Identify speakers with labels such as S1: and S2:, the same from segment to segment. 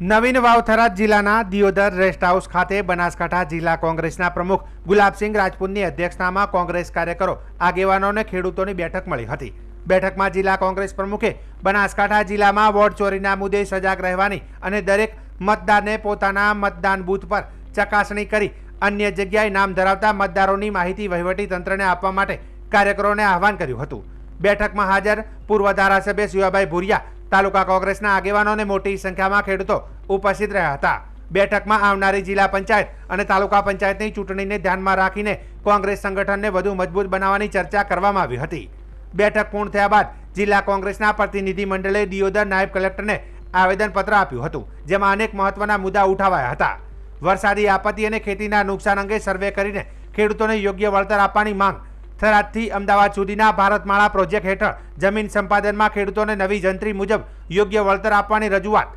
S1: નવીન વાવથરા જિલ્લાના Deodar rest house ખાતે બનાસકાંઠા જિલ્લા કોંગ્રેસના પ્રમુખ ગુલાબસિંહ રાજપૂતની અધ્યક્ષતામાં કોંગ્રેસ કાર્યકરો આગેવાનોને ખેડૂતોની બેઠક મળી હતી. બેઠકમાં જિલ્લા કોંગ્રેસ પ્રમુખે બનાસકાંઠા જિલ્લામાં વોટ ચોરીના મુદ્દે સજાગ રહેવાની અને દરેક મતદારને પોતાના મતદાન બૂથ પર ચકાસણી કરી અન્ય જગ્યાએ નામ ધરાવતા મતદારોની માહિતી વહીવટી તંત્રને આપવા માટે કાર્યકરોને આહવાન કર્યું હતું. બેઠકમાં હાજર પૂર્વ ધારાસભ્ય શિવાભાઈ ભુરિયા તાલુકા કોંગ્રેસના આગેવાનોને મોટી સંખ્યામાં ખેડૂતો ઉપસ્થિત રહ્યા હતા. બેઠકમાં આવનારી જિલ્લા પંચાયત અને તાલુકા પંચાયતની ચૂંટણીને ધ્યાનમાં રાખીને કોંગ્રેસ સંગઠનને વધુ મજબૂત બનાવવાની ચર્ચા કરવામાં આવી હતી. બેઠક પૂર્ણ થયા બાદ જિલ્લા કોંગ્રેસના પ્રતિનિધિ મંડળે દિયોદર નાયબ કલેક્ટરને આવેદનપત્ર આપ્યું હતું, જેમાં અનેક મહત્વના મુદ્દા ઉઠાવાયા હતા. વરસાદી આપત્તિ અને ખેતીના નુકસાન અંગે સર્વે કરીને ખેડૂતોને યોગ્ય વળતર આપવાની માંગ થરાદથી અમદાવાદ સુધીના ભારતમાળા પ્રોજેક્ટ હેઠળ જમીન સંપાદનમાં ખેડૂતોને નવી જંત્રી મુજબ યોગ્ય વળતર આપવાની રજૂઆત.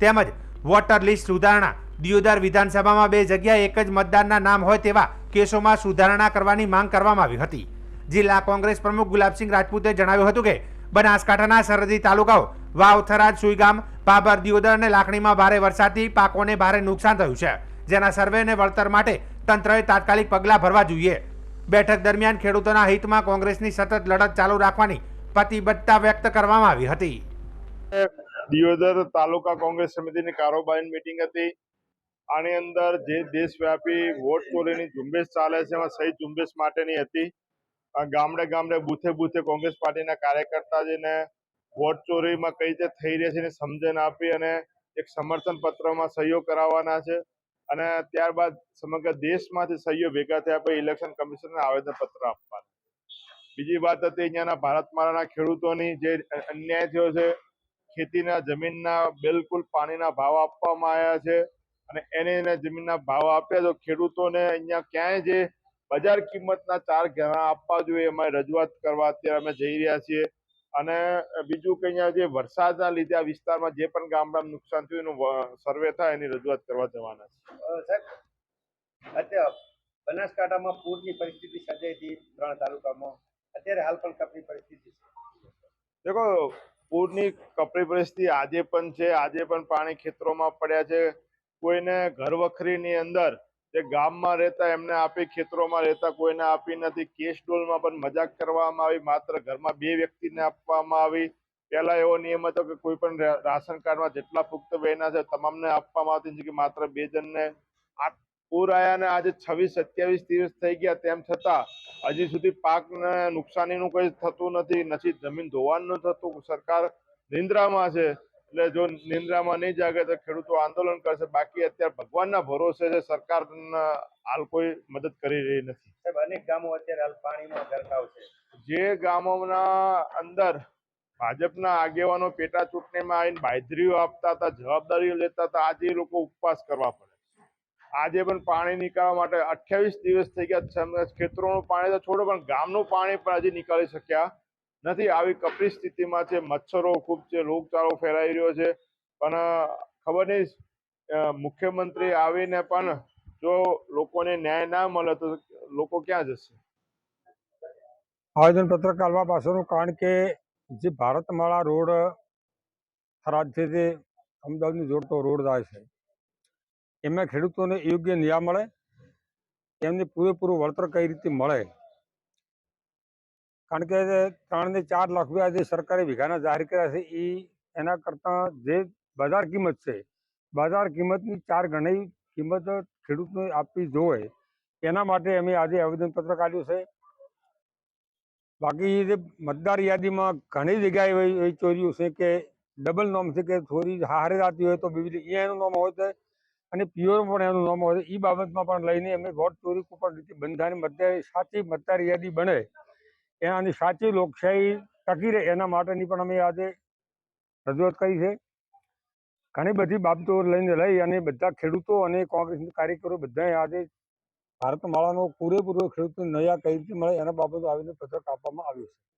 S1: તેમજ વોટર લિસ્ટ સુધારણા. દિયોદર વિધાનસભામાં બે જગ્યાએ એક જ મતદારના નામ હોય તેવા કેસોમાં સુધારણા કરવાની માંગ કરવામાં આવી હતી. જિલ્લા કોંગ્રેસ પ્રમુખ ગુલાબસિંહ રાજપૂતે જણાવ્યું હતું કે, બનાસકાંઠાના સરહદી તાલુકાઓ વાવ, થરાદ, સુઈગામ, બાબર, દિયોદર અને લાખણીમાં ભારે વરસાદથી પાકોને ભારે નુકસાન થયું છે. જેના સર્વે અને વળતર માટે તંત્રએ તાત્કાલિક પગલાં ભરવા જોઈએ. બેઠક દરમિયાન ખેડૂતોના હિતમાં કોંગ્રેસની સતત લડત ચાલુ રાખવાની પ્રતિબદ્ધતા વ્યક્ત કરવામાં આવી હતી.
S2: દિયોદર તાલુકા કોંગ્રેસ સમિતિની કારોબારી મિટિંગ હતી. આની અંદર જે દેશવ્યાપી વોટ ચોરીની ઝુંબેશ ચાલે છે, એમાં સહી ઝુંબેશ માટેની હતી. ગામડે ગામડે બુથે બુથે કોંગ્રેસ પાર્ટીના કાર્યકર્તા જેને વોટ ચોરીમાં કઈ રીતે થઈ રહી છે એને સમજણ આપી અને એક સમર્થન પત્રમાં સહયોગ કરાવવાના છે. અને ત્યારબાદ સમગ્ર દેશમાંથી સહીઓ ભેગા થયા પછી ઇલેક્શન કમિશનને આવેદનપત્ર આપવાનું. બીજી વાત હતી અહીંયાના ભારતમાળાના ખેડૂતોની જે અન્યાય થયો છે, ખેતીના જમીનના બિલકુલ પાણીના ભાવ આપવામાં આવ્યા છે અને એને એને જમીનના ભાવ આપ્યા તો ખેડૂતોને અહીંયા ક્યાંય જે બજાર કિંમતના ચાર ઘણા આપવા જોઈએ એમાં રજૂઆત કરવા અત્યારે અમે જઈ રહ્યા છીએ. અને બીજું કે અહીંયા જે વરસાદના લીધે આ વિસ્તારમાં જે પણ ગામડામાં નુકસાન થયું એનું સર્વે થાય એની રજૂઆત કરવા જવાના છે.
S3: અત્યારે બનાસકાંઠામાં પૂરની પરિસ્થિતિ સર્જાઈ હતી ત્રણ તાલુકામાં. અત્યારે હાલ પણ કપરી પરિસ્થિતિ છે.
S2: દેખો પૂરની કપરી પરિસ્થિતિ આજે પણ છે આજે પણ પાણી ખેતરોમાં પડ્યા છે. કોઈને ઘર વખરીની અંદર જે ગામમાં રહેતા એમને આપી, ખેતરોમાં રહેતા કોઈને આપી નથી. કેશ ડોલમાં પણ મજાક કરવામાં આવી. માત્ર ઘરમાં બે વ્યક્તિને આપવામાં આવી. પહેલા એવો નિયમ હતો કે કોઈ પણ રાશન કાર્ડમાં જેટલા પુખ્ત વયના છે, તમામને આપવામાં આવતી કે માત્ર બે જણને. પૂર આયા ને આજે છવ્વીસ, સત્યાવીસ દિવસ થઈ ગયા. તેમ છતાં હજી સુધી પાકને નુકસાનીનું કોઈ થતું નથી. નથી, જમીન ધોવાનું થતું. સરકાર નિંદ્રામાં છે. એટલે જો નિંદ્રામાં નહીં જાગે તો ખેડૂતો આંદોલન કરશે. બાકી અત્યારે ભગવાનના ભરોસે છે સરકાર હાલ કોઈ મદદ કરી રહી નથી.
S3: સાહેબ અનેક ગામો અત્યારે હાલ પાણીમાં ગરકાવ છે.
S2: જે ગામોના અંદર ભાજપના આગેવાનો પેટા ચૂંટણીમાં આવીને બાયધરીઓ આપતા હતા જવાબદારીઓ લેતા હતા આજે લોકો ઉપવાસ કરવા પડે આજે પણ પાણી નીકાળવા માટે અઠ્યાવીસ દિવસ થઈ ગયા ખેતરોનું પાણી તો છોડો પણ ગામનું પાણી પણ હજી નીકાળી શક્યા નથી. આવી કપરી સ્થિતિમાં છે મચ્છરો, ખૂબ છે રોગચાળો ફેલાઈ રહ્યો છે. પણ ખબર નહીં મુખ્યમંત્રી આવીને પણ જો લોકોને ન્યાય ના મળે તો લોકો ક્યાં જશે?
S4: આવેદનપત્ર કાઢવા પાછળનું કારણ કે જે ભારતમાળા રોડ થરાદથી જે અમદાવાદને જોડતો રોડ જાય છે. એમાં ખેડૂતોને યોગ્ય ન્યાય મળે, એમને પૂરેપૂરું વળતર કઈ રીતે મળે? કારણ કે ત્રણથી ચાર લાખ રૂપિયા જે સરકારે વીઘાના જાહેર કર્યા છે એ એના કરતાં જે બજાર કિંમત છે, બજાર કિંમતની ચાર ગણી કિંમત ખેડૂતને આપવી જોઈએ. એના માટે અમે આજે આવેદનપત્ર કાઢ્યું છે. બાકી જે મતદાર યાદીમાં ઘણી જગ્યાએ એવી ચોર્યું છે કે ડબલ નોમ છે કે થોડી હારે જાતી હોય તો બીજી એ એનું નામ હોય છે અને પ્યોર પણ એનું નામ હોય છે એ બાબતમાં પણ લઈને અમે વોટ ચોરી ઉપર રીતે બંધાની મતદાર, સાચી મતદાર યાદી બને. એનાની સાચી લોકશાહી ટકી રહે, એના માટેની પણ અમે આજે રજૂઆત કરી છે. ઘણી બધી બાબતો લઈને લઈ અને બધા ખેડૂતો અને કોંગ્રેસના કાર્યકરો બધાએ આજે ભારત માળાનો પૂરેપૂરો ખેડૂતોને નયા કઈ રીતે મળે એના બાબતો આવીને પત્રક આપવામાં આવ્યો છે.